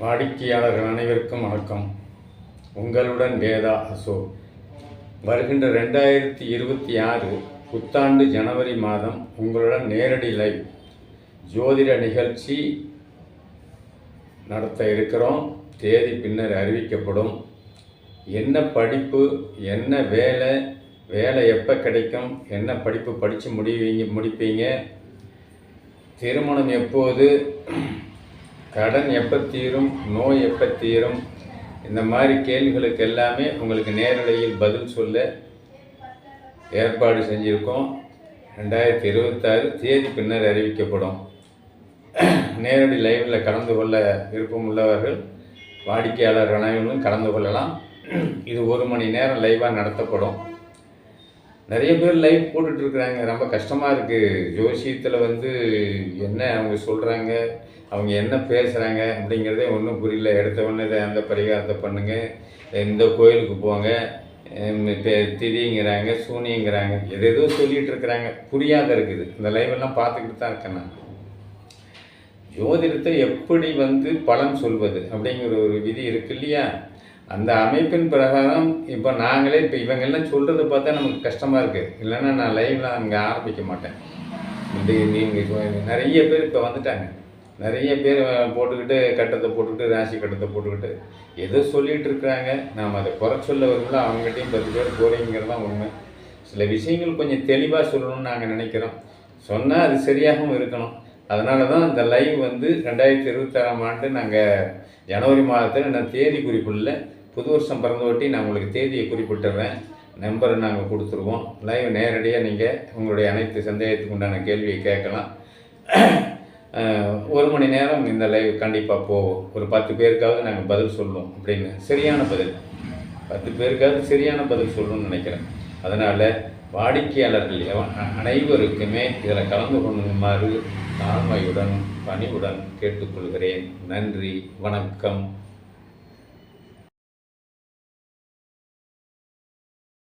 வாடிக்கையாளர்கள் அனைவருக்கும் வணக்கம். உங்களுடன் வேதா அசோக். வருகின்ற ரெண்டாயிரத்தி இருபத்தி ஆறு புத்தாண்டு ஜனவரி மாதம் உங்களுடன் நேரடி லைவ் ஜோதிட நிகழ்ச்சி நடத்த இருக்கிறோம். தேதி பின்னர் அறிவிக்கப்படும். என்ன படிப்பு என்ன வேலை வேலை எப்போ கிடைக்கும் என்ன படிப்பு படித்து முடிவீங்க முடிப்பீங்க திருமணம் எப்போது கடன் எப்போ தீரும் நோய் எப்போ தீரும்? இந்த மாதிரி கேள்விகளுக்கு எல்லாமே உங்களுக்கு நேரடியில் பதில் சொல்ல ஏற்பாடு செஞ்சுருக்கோம். ரெண்டாயிரத்தி இருபத்தாறு தேதி பின்னர் அறிவிக்கப்படும். நேரடி லைவில் கலந்து கொள்ள விருப்பம் உள்ளவர்கள் வாடிக்கையாளர் அனைவரும் கலந்து கொள்ளலாம். இது ஒரு மணி நேரம் லைவாக நடத்தப்படும். நிறைய பேர் லைவ் போட்டுட்டு இருக்கிறாங்க ரொம்ப கஷ்டமாக இருக்குது ஜோசியத்தில் வந்து என்ன அவங்க சொல்கிறாங்க அவங்க என்ன பேசுகிறாங்க அப்படிங்கிறதே ஒன்றும் புரியல. எடுத்தவொடனே இதை அந்த பரிகாரத்தை பண்ணுங்கள் இந்த கோயிலுக்கு போங்க. திதிங்கிறாங்க சூனியங்கிறாங்க. எதோ சொல்லிகிட்டு இருக்கிறாங்க புரியாத இருக்குது. இந்த லைவெல்லாம் பார்த்துக்கிட்டு தான் இருக்கேன் நான். ஜோதிடத்தை எப்படி வந்து பலன் சொல்வது அப்படிங்கிற ஒரு விதி இருக்கு இல்லையா? அந்த அமைப்பின் பிரகாரம் இப்போ நாங்களே இப்போ இவங்கெல்லாம் சொல்கிறத பார்த்தா நமக்கு கஷ்டமாக இருக்குது இல்லைன்னா நான் லைவ்லாம் அங்கே ஆரம்பிக்க மாட்டேன். இது நீங்கள் நிறைய பேர் இப்போ வந்துட்டாங்க. நிறைய பேர் போட்டுக்கிட்டு கட்டத்தை போட்டுக்கிட்டு ராசி கட்டத்தை போட்டுக்கிட்டு எதோ சொல்லிகிட்டு இருக்கிறாங்க. நாம் அதை குறை சொல்ல வரும்போது அவங்ககிட்டையும் பத்து பேர் போகிறீங்கிறது தான் உண்மை. சில விஷயங்கள் கொஞ்சம் தெளிவாக சொல்லணும்னு நாங்கள் நினைக்கிறோம். சொன்னால் அது சரியாகவும் இருக்கணும். அதனால தான் இந்த லைவ் வந்து ரெண்டாயிரத்தி இருபத்தாறாம் ஆண்டு நாங்கள் ஜனவரி மாதத்தில் நான் தேதி குறிப்பிடல புது வருஷம் பிறந்தவட்டி நான் உங்களுக்கு தேதியை குறிப்பிட்டுறேன். நம்பரை நாங்கள் கொடுத்துருவோம். லைவ் நேரடியாக நீங்கள் உங்களுடைய அனைத்து சந்தேகத்துக்கு உண்டான கேள்வியை கேட்கலாம். ஒரு மணி நேரம் இந்த லைவ் கண்டிப்பாக போகும். ஒரு பத்து பேருக்காவது நாங்கள் பதில் சொல்லுவோம் அப்படின்னு. சரியான பதில். பத்து பேருக்காவது சரியான பதில் சொல்லணும்னு நினைக்கிறேன். அதனால் வாடிக்கையாளர்கள் அனைவருக்குமே இதில் கலந்து கொள்ளுமாறு தாழ்மையுடன் பணிவுடன் கேட்டுக்கொள்கிறேன். நன்றி வணக்கம்.